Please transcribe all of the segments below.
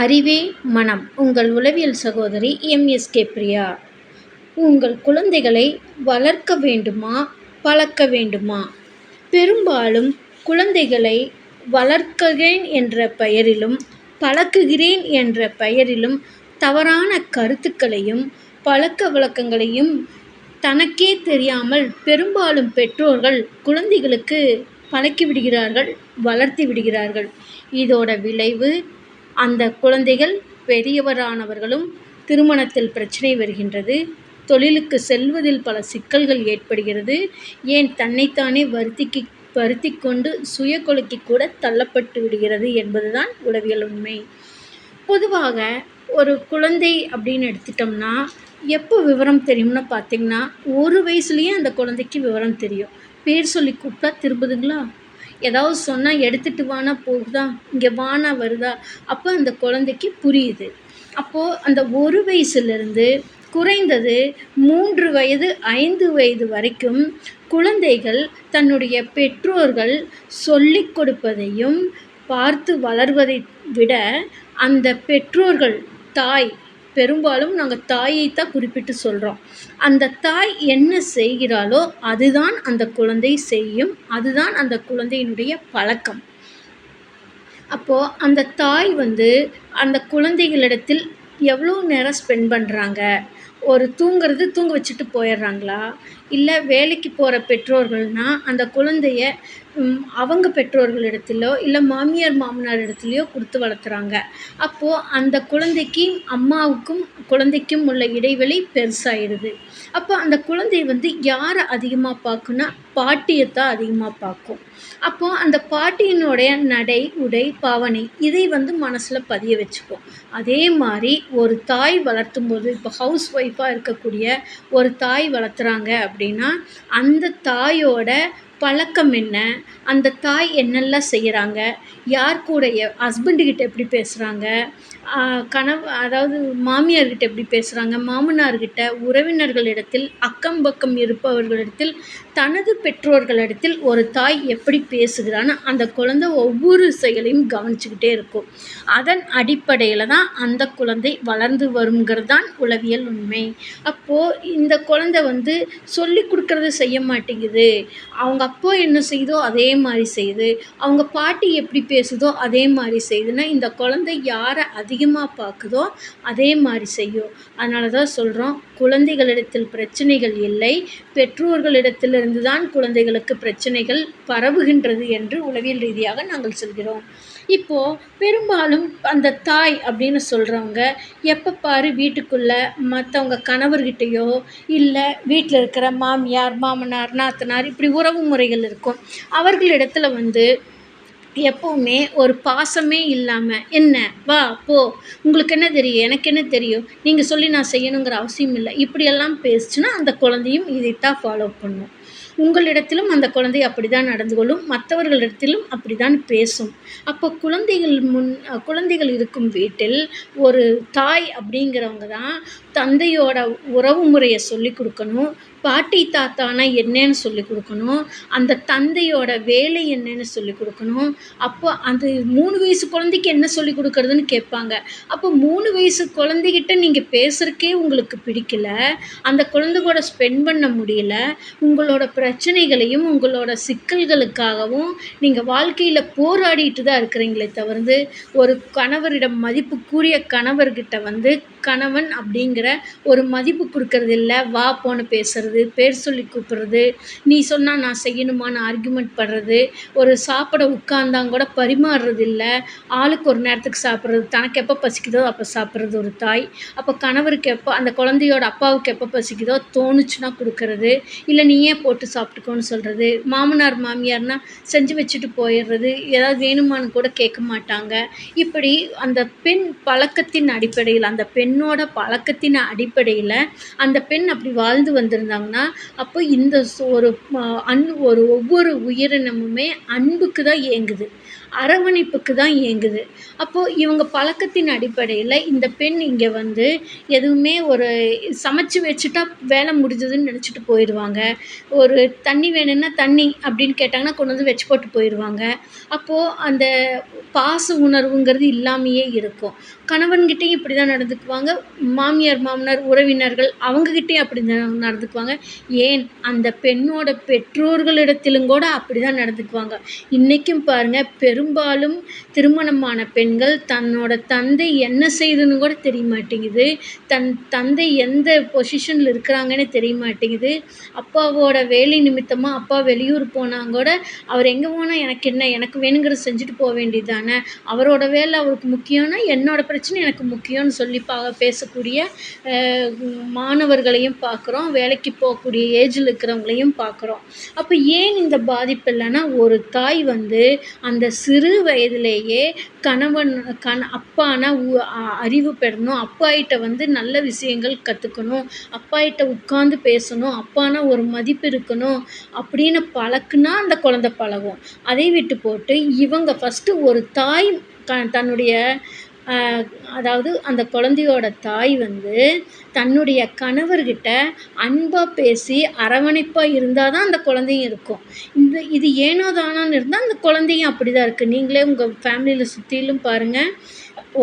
அறிவே மனம். உங்கள் உளவியல் சகோதரி எம்எஸ்கே பிரியா. உங்கள் குழந்தைகளை வளர்க்க வேண்டுமா பழக்க வேண்டுமா? பெரும்பாலும் குழந்தைகளை வளர்க்கிறேன் என்ற பெயரிலும் பழக்குகிறேன் என்ற பெயரிலும் தவறான கருத்துக்களையும் பழக்க வழக்கங்களையும் தனக்கே தெரியாமல் பெரும்பாலும் பெற்றோர்கள் குழந்தைகளுக்கு பழக்கி விடுகிறார்கள் வளர்த்தி விடுகிறார்கள். இதோட விளைவு அந்த குழந்தைகள் பெரியவரானவர்களும் திருமணத்தில் பிரச்சனை வருகின்றது. தொழிலுக்கு செல்வதில் பல சிக்கல்கள் ஏற்படுகிறது. ஏன் தன்னைத்தானே வருத்திக்கு வருத்தி கொண்டு சுய கொலைக்கு கூட தள்ளப்பட்டு விடுகிறது என்பதுதான் உளவியல் உண்மை. பொதுவாக ஒரு குழந்தை அப்படின்னு எடுத்துட்டோம்னா எப்போ விவரம் தெரியும்னு பார்த்தீங்கன்னா ஒரு வயசுலேயே அந்த குழந்தைக்கு விவரம் தெரியும். பேர் சொல்லி கூப்பிட்டா திரும்புதுங்களா? ஏதாவது சொன்னால் எடுத்துகிட்டு வானா போகுதா? இங்கே வானா வருதா? அப்போ அந்த குழந்தைக்கு புரியுது. அப்போது அந்த ஒரு வயசுலேருந்து குறைந்தது மூன்று வயது ஐந்து வயது வரைக்கும் குழந்தைகள் தன்னுடைய பெற்றோர்கள் சொல்லிக் கொடுப்பதையும் பார்த்து வளர்வதை விட அந்த பெற்றோர்கள் தாய் பெரும்பாலும் நாங்கள் தாயை தான் குறிப்பிட்டு சொல்கிறோம் அந்த தாய் என்ன செய்கிறாளோ அதுதான் அந்த குழந்தை செய்யும் அதுதான் அந்த குழந்தையினுடைய பழக்கம். அப்போது அந்த தாய் வந்து அந்த குழந்தைகளிடத்தில் எவ்வளோ நேரம் ஸ்பெண்ட் பண்ணுறாங்க ஒரு தூங்குறது தூங்க வச்சுட்டு போயிடுறாங்களா? இல்லை வேலைக்கு போகிற பெற்றோர்கள்னால் அந்த குழந்தைய அவங்க பெற்றோர்களிடத்திலோ இல்லை மாமியார் மாமனார் இடத்துலையோ கொடுத்து வளர்த்துறாங்க. அப்போது அந்த குழந்தைக்கு அம்மாவுக்கும் குழந்தைக்கும் உள்ள இடைவெளி பெருசாகிடுது அப்போ அந்த குழந்தை வந்து யாரை அதிகமாக பார்க்குன்னா பாட்டியை தான் அதிகமாக பார்க்கும். அப்போது அந்த பாட்டியினுடைய நடை உடை பாவனை இதை வந்து மனசில் பதிய வச்சுப்போம் அதே மாதிரி ஒரு தாய் வளர்த்தும் போது இப்போ ஹவுஸ் ஒய்ஃபாக இருக்கக்கூடிய ஒரு தாய் வளர்த்துறாங்க அப்படின்னா அந்த தாயோட பழக்கம் என்ன? அந்த தாய் என்னெல்லாம் செய்கிறாங்க யார் கூட ஹஸ்பண்டுக்கிட்ட எப்படி பேசுகிறாங்க கணவ அதாவது மாமியார்கிட்ட எப்படி பேசுகிறாங்க மாமனார்கிட்ட உறவினர்களிடத்தில் அக்கம் பக்கம் இருப்பவர்களிடத்தில் தனது பெற்றோர்களிடத்தில் ஒரு தாய் எப்படி பேசுகிறான்னு அந்த குழந்தை ஒவ்வொரு செயலையும் கவனிச்சுக்கிட்டே இருக்கும். அதன் அடிப்படையில் தான் அந்த குழந்தை வளர்ந்து வருங்கிறது தான் உளவியல் உண்மை. அப்போது இந்த குழந்தை வந்து சொல்லி கொடுக்குறத செய்ய மாட்டேங்குது. அவங்க அப்போ என்ன செய்யுதோ அதே மாதிரி செய்யுது. அவங்க பாட்டி எப்படி பேசுதோ அதே மாதிரி செய்யுதுன்னா இந்த குழந்தை யாரை அதிகமாக பார்க்குதோ அதே மாதிரி செய்யும். அதனால தான் சொல்கிறோம் குழந்தைகளிடத்தில் பிரச்சனைகள் இல்லை. பெற்றோர்களிடத்திலிருந்து தான் குழந்தைகளுக்கு பிரச்சனைகள் பரவுகின்றது என்று உளவியல் ரீதியாக நாங்கள் சொல்கிறோம். இப்போது பெரும்பாலும் அந்த தாய் அப்படின்னு சொல்கிறவங்க எப்போ பாரு வீட்டுக்குள்ளே மற்றவங்க கணவர்கிட்டயோ இல்லை வீட்டில் இருக்கிற மாமியார் மாமனார் நாத்தனார் இப்படி உறவு முறைகள் இருக்கும். அவர்களிடத்தில் வந்து எப்போவுமே ஒரு பாசமே இல்லாமல் என்ன? வா போ. உங்களுக்கு என்ன தெரியும்? எனக்கு என்ன தெரியும்? நீங்கள் சொல்லி நான் செய்யணுங்கிற அவசியம் இல்லை. இப்படியெல்லாம் பேசுச்சுன்னா அந்த குழந்தையும் இதைத்தான் ஃபாலோ பண்ணும். உங்களிடத்திலும் அந்த குழந்தை அப்படி தான் நடந்து கொள்ளும். மற்றவர்களிடத்திலும் அப்படி தான் பேசும். அப்போ குழந்தைகள் முன் குழந்தைகள் இருக்கும் வீட்டில் ஒரு தாய் அப்படிங்கிறவங்க தான் தந்தையோட உறவு முறையை சொல்லி கொடுக்கணும். பாட்டி தாத்தானா என்னன்னு சொல்லி கொடுக்கணும். அந்த தந்தையோட வேலை என்னன்னு சொல்லி கொடுக்கணும். அப்போ அந்த மூணு வயசு குழந்தைக்கு என்ன சொல்லி கொடுக்குறதுன்னு கேட்பாங்க. அப்போ மூணு வயசு குழந்தைகிட்ட நீங்கள் பேசுகிறக்கே உங்களுக்கு பிடிக்கல. அந்த குழந்தை கூட ஸ்பெண்ட் பண்ண முடியல. உங்களோட பிரச்சனைகளையும் உங்களோட சிக்கல்களுக்காகவும் நீங்கள் வாழ்க்கையில் போராடிட்டு தான் இருக்கிறீங்களே தவிர்த்து ஒரு கணவரிடம் மதிப்புக்குரிய கணவர்கிட்ட வந்து கணவன் அப்படிங்கிற ஒரு மதிப்பு கொடுக்கறதில்ல வா போன்னு பேசுறது பேர் சொல்லி கூப்பிட்றது நீ சொன்னால் நான் செய்யணுமான்னு ஆர்கியூமெண்ட் பண்ணுறது ஒரு சாப்பிட உட்கார்ந்தாங்க கூட பரிமாறுறது இல்லை ஆளுக்கு ஒரு நேரத்துக்கு சாப்பிட்றது தனக்கு எப்போ பசிக்குதோ அப்போ சாப்பிட்றது ஒரு தாய். அப்போ கணவருக்கு எப்போ அந்த குழந்தையோட அப்பாவுக்கு எப்போ பசிக்குதோ தோணுச்சுன்னா கொடுக்கறது இல்லை நீயே போட்டு சாப்பிட்டுக்கோன்னு சொல்கிறது மாமனார் மாமியார்னா செஞ்சு வச்சுட்டு போயிடுறது ஏதாவது வேணுமான்னு கூட கேட்க மாட்டாங்க. இப்படி அந்த பெண் பழக்கத்தின் அடிப்படையில் அந்த பெண்ணோட பழக்கத்தின் அடிப்படையில் அந்த பெண் அப்படி வாழ்ந்து வந்திருந்தாங்க. சொல்கிறாங்கன்னா அப்போ இந்த ஒரு அன் ஒரு ஒவ்வொரு உயிரினமுமே அன்புக்கு தான் ஏங்குது அரவணைப்புக்கு தான் ஏங்குது அப்போது இவங்க பழக்கத்தின் அடிப்படையில் இந்த பெண் இங்கே வந்து எதுவுமே ஒரு சமைச்சு வச்சுட்டா வேலை முடிஞ்சதுன்னு நினச்சிட்டு போயிடுவாங்க ஒரு தண்ணி வேணும்னா தண்ணி அப்படின்னு கேட்டாங்கன்னா கொண்டு வந்து வச்சு போட்டு போயிடுவாங்க அப்போது அந்த பாச உணர்வுங்கிறது இல்லாமையே இருக்கும். கணவன்கிட்டேயும் இப்படி தான் நடந்துக்குவாங்க. மாமியார் மாமனார் உறவினர்கள் அவங்கக்கிட்டேயும் அப்படி தான் நடந்துக்குவாங்க. ஏன்? அந்த பெண்ணோட பெற்றோர்களிடத்திலும் கூட அப்படி தான் நடந்துக்குவாங்க. இன்றைக்கும் பாருங்கள் பெரும் பெரும்பாலும் திருமணமான பெண்கள் தன்னோட தந்தை என்ன செய்யுதுன்னு கூட தெரிய மாட்டேங்குது தன் தந்தை எந்த பொசிஷனில் இருக்கிறாங்கன்னு தெரிய மாட்டேங்குது அப்பாவோட வேலை நிமித்தமாக அப்பா வெளியூர் போனால் கூட அவர் எங்கே போனால் எனக்கு என்ன எனக்கு வேணுங்கிறத செஞ்சுட்டு போக வேண்டியது தானே அவரோட வேலை அவருக்கு முக்கியம்னா என்னோட பிரச்சனை எனக்கு முக்கியம்னு சொல்லி பா பேசக்கூடிய மாணவர்களையும் பார்க்குறோம் வேலைக்கு போகக்கூடிய ஏஜில் இருக்கிறவங்களையும் பார்க்குறோம் அப்போ ஏன் இந்த பாதிப்பு இல்லைன்னா ஒரு தாய் வந்து அந்த சிறு சிறு வயதிலேயே கணவன் கண அப்பானா அறிவு பெறணும். அப்பாகிட்ட வந்து நல்ல விஷயங்கள் கற்றுக்கணும் அப்பாகிட்ட உட்காந்து பேசணும். அப்பானா ஒரு மதிப்பு இருக்கணும் அப்படின்னு பழக்குனா அந்த குழந்த பழகும். அதை விட்டு போட்டு இவங்க ஃபஸ்ட்டு ஒரு தாய் க தன்னுடைய அதாவது அந்த குழந்தையோட தாய் வந்து தன்னுடைய கணவர்கிட்ட அன்பாக பேசி அரவணைப்பாக இருந்தால் தான் அந்த குழந்தையும் இருக்கும். இந்த இது ஏனோ தானோன்னு இருந்தால் அந்த குழந்தையும் அப்படி தான் இருக்குது நீங்களே உங்கள் ஃபேமிலியில் சுற்றிலும் பாருங்கள்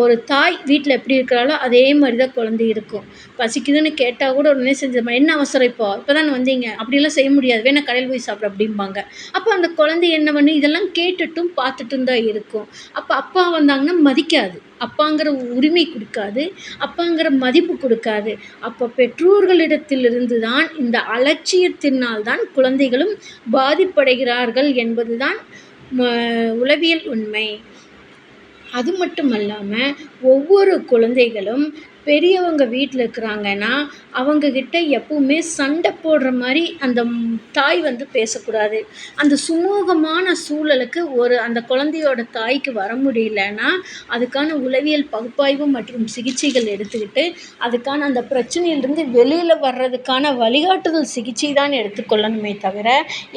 ஒரு தாய் வீட்டில் எப்படி இருக்கிறாளோ அதே மாதிரி தான் குழந்தை இருக்கும். பசிக்குதுன்னு கேட்டால் கூட உடனே செஞ்சிடமா என்ன அவசரம் இப்போ? இப்போ தானே வந்தீங்க. அப்படிலாம் செய்ய முடியாது. வேணா கடையில் போய் சாப்பிட அப்படிம்பாங்க. அப்போ அந்த குழந்தை என்ன பண்ணி? இதெல்லாம் கேட்டுட்டும் பார்த்துட்டும் தான் இருக்கும். அப்போ அப்பா வந்தாங்கன்னா மதிக்காது. அப்பாங்கிற உரிமை கொடுக்காது. அப்பாங்கிற மதிப்பு கொடுக்காது. அப்போ பெற்றோர்களிடத்திலிருந்து தான் இந்த அலட்சியத்தினால் தான் குழந்தைகளும் பாதிப்படைகிறார்கள் என்பதுதான் உளவியல் உண்மை. அது மட்டும் அல்லாமல் ஒவ்வொரு குழந்தைகளும் பெரியவங்க வீட்டில் இருக்கிறாங்கன்னா அவங்கக்கிட்ட எப்பவுமே சண்டை போடுற மாதிரி அந்த தாய் வந்து பேசக்கூடாது. அந்த சுமூகமான சூழலுக்கு ஒரு அந்த குழந்தையோட தாய்க்கு வர முடியலன்னா அதுக்கான உளவியல் பகுப்பாய்வு மற்றும் சிகிச்சைகள் எடுத்துக்கிட்டு அதுக்கான அந்த பிரச்சனையிலிருந்து வெளியில் வர்றதுக்கான வழிகாட்டுதல் சிகிச்சை தான் எடுத்துக்கொள்ளணுமே தவிர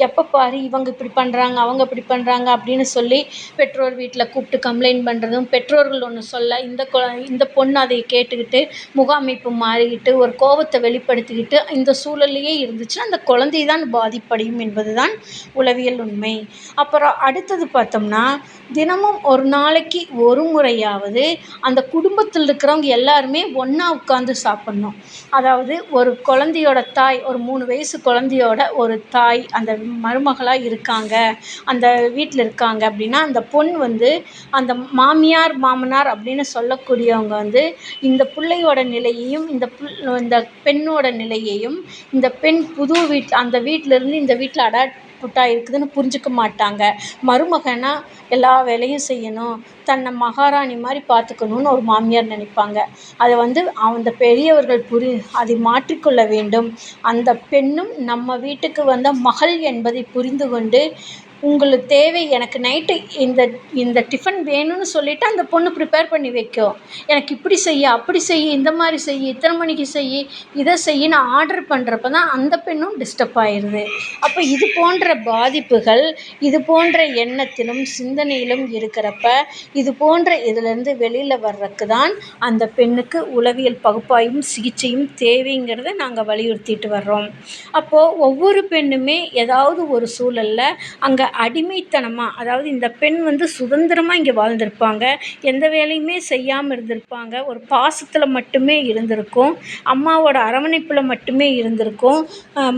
எப்போ பாரு இவங்க இப்படி பண்ணுறாங்க அவங்க இப்படி பண்ணுறாங்க அப்படின்னு சொல்லி பெற்றோர் வீட்டில் கூப்பிட்டு கம்ப்ளைண்ட் பண்ணுறதும் பெற்றோர்கள் ஒன்று சொல்ல இந்த கொ இந்த பொண்ணு அதை கேட்டுக்கிட்டு முகாமைப்பு மாறிக்கிட்டு ஒரு கோவத்தை வெளிப்படுத்திக்கிட்டு இந்த சூழல்லையே இருந்துச்சுன்னா அந்த குழந்தை தான் பாதிப்படையும் என்பது தான் உளவியல் உண்மை. அப்புறம் அடுத்தது பார்த்தோம்னா தினமும் ஒரு நாளைக்கு ஒரு முறையாவது அந்த குடும்பத்தில் இருக்கிறவங்க எல்லாருமே ஒன்றா உட்காந்து சாப்பிட்ணும். அதாவது ஒரு குழந்தையோட தாய் ஒரு மூணு வயசு குழந்தையோட ஒரு தாய் அந்த மருமகளாக இருக்காங்க அந்த வீட்டில் இருக்காங்க அப்படின்னா அந்த பொண் வந்து அந்த மாமியார் மாமனார் அப்படின்னு சொல்லக்கூடியவங்க வந்து இந்த பிள்ளையோட நிலையையும் இந்த இந்த பெண்ணோட நிலையையும் இந்த பெண் புது வீட் அந்த வீட்டிலேருந்து இந்த வீட்டில் அடாப்ட் இருக்குதுன்னு புரிஞ்சுக்க மாட்டாங்க. மருமகனாக எல்லா வேலையும் செய்யணும். தன்னை மகாராணி மாதிரி பார்த்துக்கணுன்னு ஒரு மாமியார் நினைப்பாங்க. அதை வந்து அந்த பெரியவர்கள் புரி அதை மாற்றிக்கொள்ள வேண்டும். அந்த பெண்ணும் நம்ம வீட்டுக்கு வந்த மகள் என்பதை புரிந்து கொண்டு உங்களுக்கு தேவை எனக்கு நைட்டு இந்த இந்த டிஃபன் வேணும்னு சொல்லிவிட்டு அந்த பொண்ணு ப்ரிப்பேர் பண்ணி வைக்கும். எனக்கு இப்படி செய் அப்படி செய் இந்த மாதிரி செய் இத்தனை மணிக்கு செய் இதை செய்யின்னு ஆர்டர் பண்ணுறப்ப தான் அந்த பெண்ணும் டிஸ்டர்ப் ஆயிடுது அப்போ இது போன்ற பாதிப்புகள் இது போன்ற எண்ணத்திலும் சிந்தனையிலும் இருக்கிறப்ப இது போன்ற இதுலேருந்து வெளியில் வர்றதுக்கு தான் அந்த பெண்ணுக்கு உளவியல் பகுப்பாய்வும் சிகிச்சையும் தேவைங்கிறத நாங்கள் வலியுறுத்திட்டு வர்றோம். அப்போது ஒவ்வொரு பெண்ணுமே ஏதாவது ஒரு சூழலில் அங்கே அடிமைத்தனமாக அதாவது இந்த பெண் வந்து சுதந்திரமாக இங்கே வாழ்ந்திருப்பாங்க எந்த வேலையுமே செய்யாமல் இருந்திருப்பாங்க ஒரு பாசத்தில் மட்டுமே இருந்திருக்கும் அம்மாவோட அரவணைப்பில் மட்டுமே இருந்திருக்கும்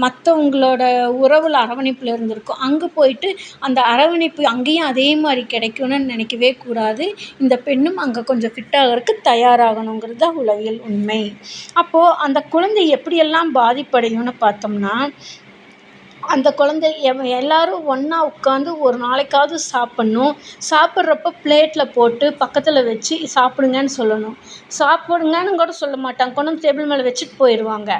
மற்றவங்களோட உறவில் அரவணைப்பில் இருந்திருக்கும். அங்கே போயிட்டு அந்த அரவணைப்பு அங்கேயும் அதே மாதிரி கிடைக்கும்னு நினைக்கவே கூடாது. இந்த பெண்ணும் அங்கே கொஞ்சம் ஃபிட்டாகிறதுக்கு தயாராகணுங்கிறது தான் உலகில் உண்மை. அப்போது அந்த குழந்தை எப்படியெல்லாம் பாதிப்படையும்னு பார்த்தோம்னா அந்த குழந்தை எவ எல்லோரும் ஒன்றா உட்காந்து ஒரு நாளைக்காவது சாப்பிட்ணும். சாப்பிட்றப்ப பிளேட்டில் போட்டு பக்கத்தில் வச்சு சாப்பிடுங்கன்னு சொல்லணும். சாப்பிடுங்கன்னு கூட சொல்ல மாட்டாங்க. கொண்டு வந்து டேபிள் மேலே வச்சுட்டு போயிடுவாங்க.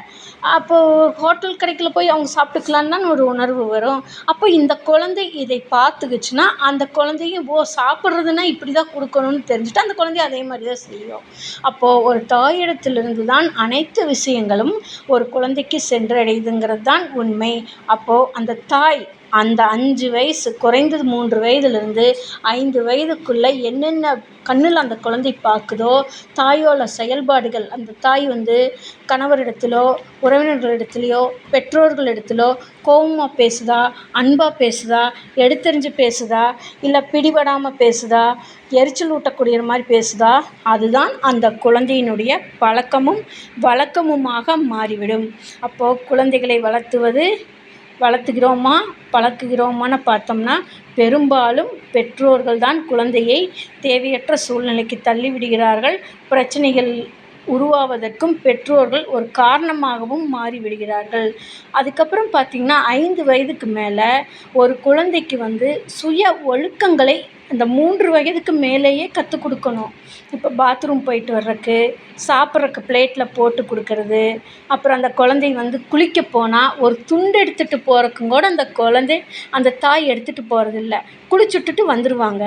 அப்போது ஹோட்டல் கடைக்கில் போய் அவங்க சாப்பிட்டுக்கலான்னு தான் ஒரு உணர்வு வரும். அப்போ இந்த குழந்தை இதை பார்த்துக்குச்சுன்னா அந்த குழந்தையும் ஓ சாப்பிட்றதுன்னா இப்படி தான் கொடுக்கணும்னு தெரிஞ்சுட்டு அந்த குழந்தைய அதே மாதிரி தான் செய்யும். அப்போது ஒரு தாயிடத்திலிருந்து தான் அனைத்து விஷயங்களும் ஒரு குழந்தைக்கு சென்றடையுதுங்கிறது தான் உண்மை. அப்போது அந்த தாய் அந்த அஞ்சு வயசு குறைந்தது மூன்று வயதுலேருந்து ஐந்து வயதுக்குள்ளே என்னென்ன கண்ணில் அந்த குழந்தை பார்க்குதோ தாயோட செயல்பாடுகள் அந்த தாய் வந்து கணவரிடத்திலோ உறவினர்களிடத்துலையோ பெற்றோர்களிடத்திலோ கோவமாக பேசுதா அன்பாக பேசுதா எடுத்தெறிஞ்சு பேசுதா இல்லை பிடிபடாமல் பேசுதா எரிச்சல் ஊட்டக்கூடிய மாதிரி பேசுதா அதுதான் அந்த குழந்தையினுடைய பழக்கமும் வழக்கமுமாக மாறிவிடும். அப்போது குழந்தைகளை வளர்த்துவது வளர்த்துகிறோமா? பழக்குகிறோமான்னு பார்த்தோம்னா பெரும்பாலும் பெற்றோர்கள் தான் குழந்தையை தேவையற்ற சூழ்நிலைக்கு தள்ளிவிடுகிறார்கள் பிரச்சனைகள் உருவாவதற்கும் பெற்றோர்கள் ஒரு காரணமாகவும் மாறிவிடுகிறார்கள். அதுக்கப்புறம் பார்த்திங்கன்னா ஐந்து வயதுக்கு மேலே ஒரு குழந்தைக்கு வந்து சுய ஒழுக்கங்களை அந்த மூன்று வயதுக்கு மேலேயே கற்றுக் கொடுக்கணும். இப்போ பாத்ரூம் போயிட்டு வர்றதுக்கு சாப்பிட்றக்கு பிளேட்டில் போட்டு கொடுக்கறது அப்புறம் அந்த குழந்தை வந்து குளிக்க போனால் ஒரு துண்டு எடுத்துகிட்டு போகிறக்கும் கூட அந்த குழந்தை அந்த தாய் எடுத்துகிட்டு போகிறதில்ல குளிச்சுட்டுட்டு வந்துடுவாங்க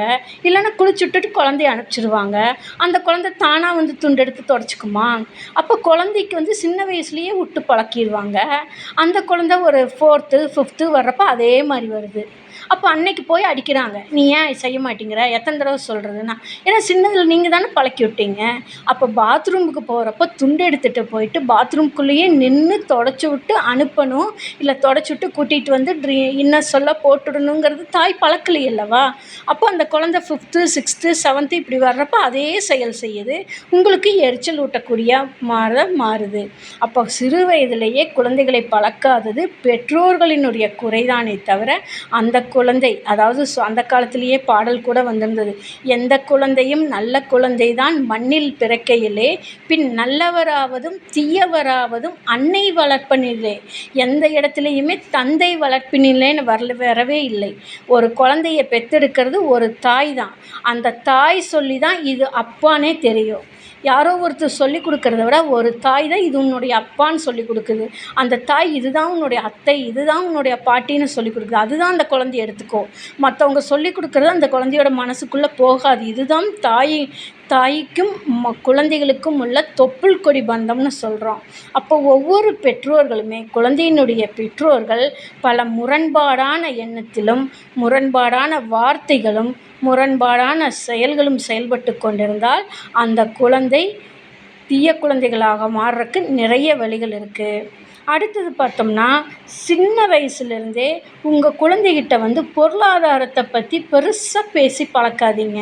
இல்லைன்னா குளிச்சுட்டுட்டு குழந்தைய அனுப்பிச்சிடுவாங்க அந்த குழந்த தானாக வந்து துண்டு எடுத்து துடச்சிக்குமா? அப்போ குழந்தைக்கு வந்து சின்ன வயசுலேயே விட்டு பழக்கிடுவாங்க. அந்த குழந்த ஒரு ஃபோர்த்து ஃபிஃப்த்து வர்றப்போ அதே மாதிரி வருது. அப்போ அன்னைக்கு போய் அடிக்கிறாங்க. நீ ஏன் செய்ய மாட்டேங்கிற? எத்தனை தடவை சொல்கிறதுன்னா ஏன்னா சின்னதில் நீங்கள் தானே பழக்கி விட்டீங்க. அப்போ பாத்ரூமுக்கு போகிறப்ப துண்டு எடுத்துகிட்டு போயிட்டு பாத்ரூம்குள்ளேயே நின்று தொடச்சி விட்டு அனுப்பணும். இல்லை தொடச்சி விட்டு கூட்டிகிட்டு வந்து ட்ரீ இன்னும் சொல்ல போட்டுடணுங்கிறது தாய் பழக்கலை அல்லவா? அப்போ அந்த குழந்த ஃபிஃப்த்து சிக்ஸ்த்து செவன்த்து இப்படி வர்றப்போ அதே செயல் செய்யுது. உங்களுக்கு எரிச்சல் ஊட்டக்கூடிய மாற மாறுது. அப்போ சிறு வயதிலேயே குழந்தைகளை பழக்காதது பெற்றோர்களினுடைய குறைதானே தவிர அந்த குழந்தை. அதாவது அந்த காலத்திலேயே பாடல் கூட வந்திருந்தது. எந்த குழந்தையும் நல்ல குழந்தை தான் மண்ணில் பிறக்கையிலே பின் நல்லவராவதும் தீயவராவதும் அன்னை வளர்ப்பனிலே. எந்த இடத்துலையுமே தந்தை வளர்ப்பினிலேன்னு வரல வரவே இல்லை. ஒரு குழந்தைய பெற்றெடுக்கிறது ஒரு தாய் தான். அந்த தாய் சொல்லி தான் இது அப்பானே தெரியும். யாரோ ஒருத்தர் சொல்லி கொடுக்கறத விட ஒரு தாய் தான் இது உன்னுடைய அப்பான்னு சொல்லி கொடுக்குது. அந்த தாய் இதுதான் உன்னுடைய அத்தை இதுதான் உன்னுடைய பாட்டின்னு சொல்லி கொடுக்குது. அதுதான் அந்த குழந்தைய எடுத்துக்கோ. மற்றவங்க சொல்லி கொடுக்குறது அந்த குழந்தையோட மனசுக்குள்ளே போகாது. இதுதான் தாய் தாய்க்கும் ம குழந்தைகளுக்கும் உள்ள தொப்புள் கொடி பந்தம்னு சொல்கிறோம் அப்போ ஒவ்வொரு பெற்றோர்களுமே குழந்தையினுடைய பெற்றோர்கள் பல முரண்பாடான எண்ணத்திலும் முரண்பாடான வார்த்தைகளும் முரண்பாடான செயல்களும் செயல்பட்டு கொண்டிருந்தால் அந்த குழந்தை தீய குழந்தைகளாக மாறுறக்கு நிறைய வழிகள் இருக்குது அடுத்தது பார்த்தோம்னா சின்ன வயசுலேருந்தே உங்கள் குழந்தைகிட்ட வந்து பொருளாதாரத்தை பற்றி பெருசாக பேசி பழக்காதீங்க.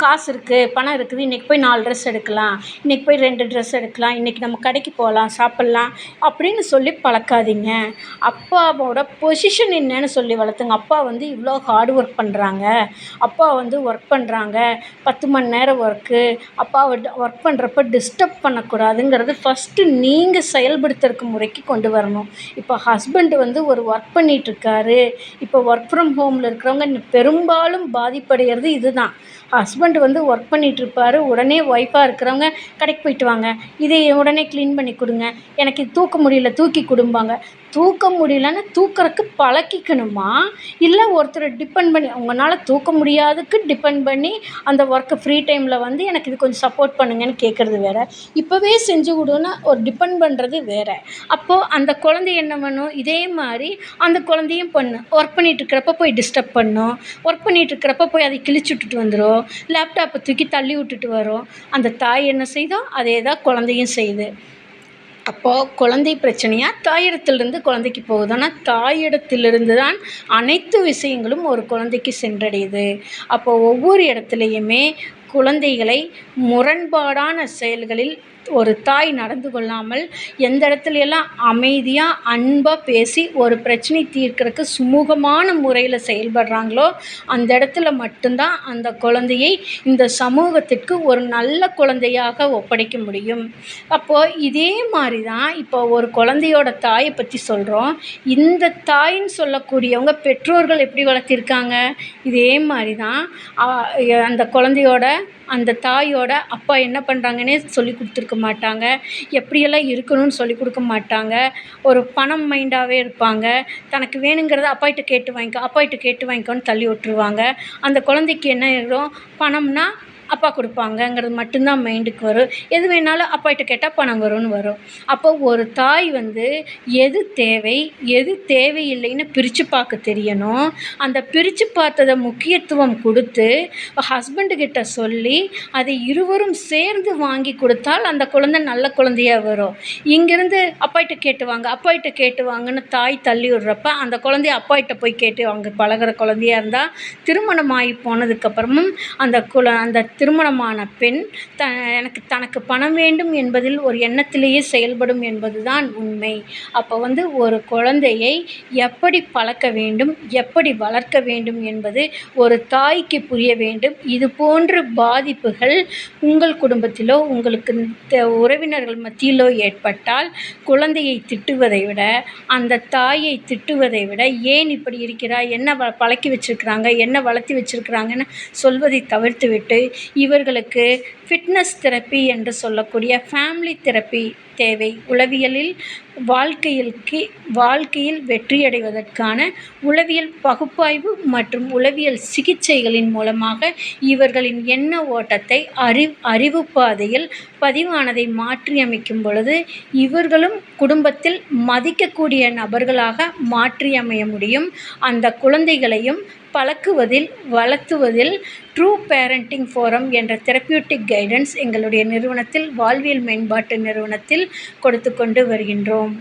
காசு இருக்குது பணம் இருக்குது இன்றைக்கி போய் நாலு ட்ரெஸ் எடுக்கலாம் இன்றைக்கி போய் ரெண்டு ட்ரெஸ் எடுக்கலாம் இன்றைக்கி நம்ம கடைக்கு போகலாம் சாப்பிட்லாம் அப்படின்னு சொல்லி பழக்காதீங்க. அப்பாவோட பொசிஷன் என்னன்னு சொல்லி வளர்த்துங்க. அப்பா வந்து இவ்வளோ ஹார்ட் ஒர்க் பண்ணுறாங்க அப்பா வந்து ஒர்க் பண்ணுறாங்க பத்து மணி நேரம் ஒர்க்கு அப்பா ஒர்க் பண்ணுறப்ப டிஸ்டர்ப் பண்ணக்கூடாதுங்கிறது ஃபஸ்ட்டு நீங்கள் செயல்படுத்துறக்கு முறைக்கு கொண்டு வரணும். இப்போ ஹஸ்பண்ட் வந்து ஒரு ஒர்க் பண்ணிகிட்ருக்காரு இப்போ ஒர்க் ஃப்ரம் ஹோமில் இருக்கிறவங்க பெரும்பாலும் பாதிப்படைகிறது இதுதான். ஹஸ்பண்ட் வந்து ஒர்க் பண்ணிகிட்ருப்பாரு உடனே ஒய்ஃபாக இருக்கிறவங்க கடைக்கு போயிட்டு வாங்க. இதை உடனே க்ளீன் பண்ணி கொடுங்க. எனக்கு இது தூக்க முடியல தூக்கி கொடும்பாங்க. தூக்க முடியலன்னு தூக்கறக்கு பழக்கிக்கணுமா? இல்லை ஒருத்தரை டிபெண்ட் பண்ணி உங்களால் தூக்க முடியாதுக்கு டிபெண்ட் பண்ணி அந்த ஒர்க்கை ஃப்ரீ டைமில் வந்து எனக்கு இது கொஞ்சம் சப்போர்ட் பண்ணுங்கன்னு கேட்குறது வேறு. இப்போவே செஞ்சு கொடுன்னா ஒரு டிபெண்ட் பண்ணுறது வேறு. அப்போது அந்த குழந்தை என்ன பண்ணும்? இதே மாதிரி அந்த குழந்தையும் பண்ணும் ஒர்க் பண்ணிகிட்டு இருக்கிறப்ப போய் டிஸ்டர்ப் பண்ணும். ஒர்க் பண்ணிகிட்டு இருக்கிறப்ப போய் அதை கிழிச்சு விட்டுட்டு வந்துடும் லேப்டாப்பை தூக்கி தள்ளி விட்டுட்டு வரும். அந்த தாய் என்ன செய்தோ அதே தான் குழந்தையும் செய்யுது அப்போது குழந்தை பிரச்சனையாக தாயிடத்திலிருந்து குழந்தைக்கு போகுது. ஆனால் தாயிடத்திலிருந்து தான் அனைத்து விஷயங்களும் ஒரு குழந்தைக்கு சென்றடையுது. அப்போது ஒவ்வொரு இடத்துலையுமே குழந்தைகளை முரண்பாடான செயல்களில் ஒரு தாய் நடந்து கொள்ளாமல் எந்த இடத்துல எல்லாம் அமைதியாக அன்பாக பேசி ஒரு பிரச்சனை தீர்க்கறக்கு சுமூகமான முறையில் செயல்படுறாங்களோ அந்த இடத்துல மட்டும்தான் அந்த குழந்தையை இந்த சமூகத்திற்கு ஒரு நல்ல குழந்தையாக ஒப்படைக்க முடியும். அப்போது இதே மாதிரி தான் இப்போ ஒரு குழந்தையோட தாயை பற்றி சொல்கிறோம் இந்த தாயின்னு சொல்லக்கூடியவங்க பெற்றோர்கள் எப்படி வளர்த்திருக்காங்க? இதே மாதிரி தான் அந்த குழந்தையோட அந்த தாயோட அப்பா என்ன பண்ணுறாங்கன்னே சொல்லி கொடுத்துருக்க மாட்டாங்க. எப்படியெல்லாம் இருக்கணும்னு சொல்லி கொடுக்க மாட்டாங்க. ஒரு பணம் மைண்டாகவே இருப்பாங்க. தனக்கு வேணுங்கிறத அப்பாகிட்ட கேட்டு வாங்கிக்கோ அப்பாகிட்ட கேட்டு வாங்கிக்கோன்னு தள்ளி விட்ருவாங்க அந்த குழந்தைக்கு என்ன ஆகிடும் பணம்னால் அப்பா கொடுப்பாங்கங்கிறது மட்டும்தான் மைண்டுக்கு வரும். எது வேணாலும் அப்பாகிட்ட கேட்டால் பணம் வரும்னு வரும். அப்போ ஒரு தாய் வந்து எது தேவை எது தேவையில்லைன்னு பிரித்து பார்க்க தெரியணும். அந்த பிரித்து பார்த்ததை முக்கியத்துவம் கொடுத்து ஹஸ்பண்டுக்கிட்ட சொல்லி அதை இருவரும் சேர்ந்து வாங்கி கொடுத்தால் அந்த குழந்தை நல்ல குழந்தையாக வரும். இங்கேருந்து அப்பாகிட்ட கேட்டு வாங்க அப்பாகிட்ட கேட்டு வாங்கன்னு தாய் தள்ளி விடுறப்ப அந்த குழந்தைய அப்பாகிட்ட போய் கேட்டு வாங்க பழகுற குழந்தையாக இருந்தால் திருமணம் ஆகி போனதுக்கப்புறமும் அந்த குல அந்த திருமணமான பெண் த எனக்கு தனக்கு பணம் வேண்டும் என்பதில் ஒரு எண்ணத்திலேயே செயல்படும் என்பது தான் உண்மை. அப்போ வந்து ஒரு குழந்தையை எப்படி பழக்க வேண்டும் எப்படி வளர்க்க வேண்டும் என்பது ஒரு தாய்க்கு புரிய வேண்டும். இது போன்ற பாதிப்புகள் உங்கள் குடும்பத்திலோ உங்களுக்கு உறவினர்கள் மத்தியிலோ ஏற்பட்டால் குழந்தையை திட்டுவதை விட அந்த தாயை திட்டுவதை விட ஏன் இப்படி இருக்கிறாய் என்ன வ பழக்கி வச்சிருக்கிறாங்க என்ன வளர்த்தி வச்சிருக்கிறாங்கன்னு சொல்வதை தவிர்த்துவிட்டு இவர்களுக்கு ஃபிட்னஸ் தெரப்பி என்று சொல்லக்கூடிய ஃபேமிலி தெரப்பி தேவை. உளவியலில் வாழ்க்கையில்க்கு வாழ்க்கையில் வெற்றியடைவதற்கான உளவியல் பகுப்பாய்வு மற்றும் உளவியல் சிகிச்சைகளின் மூலமாக இவர்களின் எண்ண ஓட்டத்தை அறி அறிவு பாதையில் பதிவானதை மாற்றியமைக்கும் பொழுது இவர்களும் குடும்பத்தில் மதிக்கக்கூடிய நபர்களாக மாற்றியமைய முடியும். அந்த குழந்தைகளையும் பழக்குவதில் வளர்த்துவதில் ட்ரூ பேரண்டிங் ஃபோரம் என்ற தெரப்யூட்டிக் கைடன்ஸ் எங்களுடைய நிறுவனத்தில் வாழ்வியல் மேம்பாட்டு நிறுவனத்தில் கொடுத்து கொண்டு வருகின்றோம்.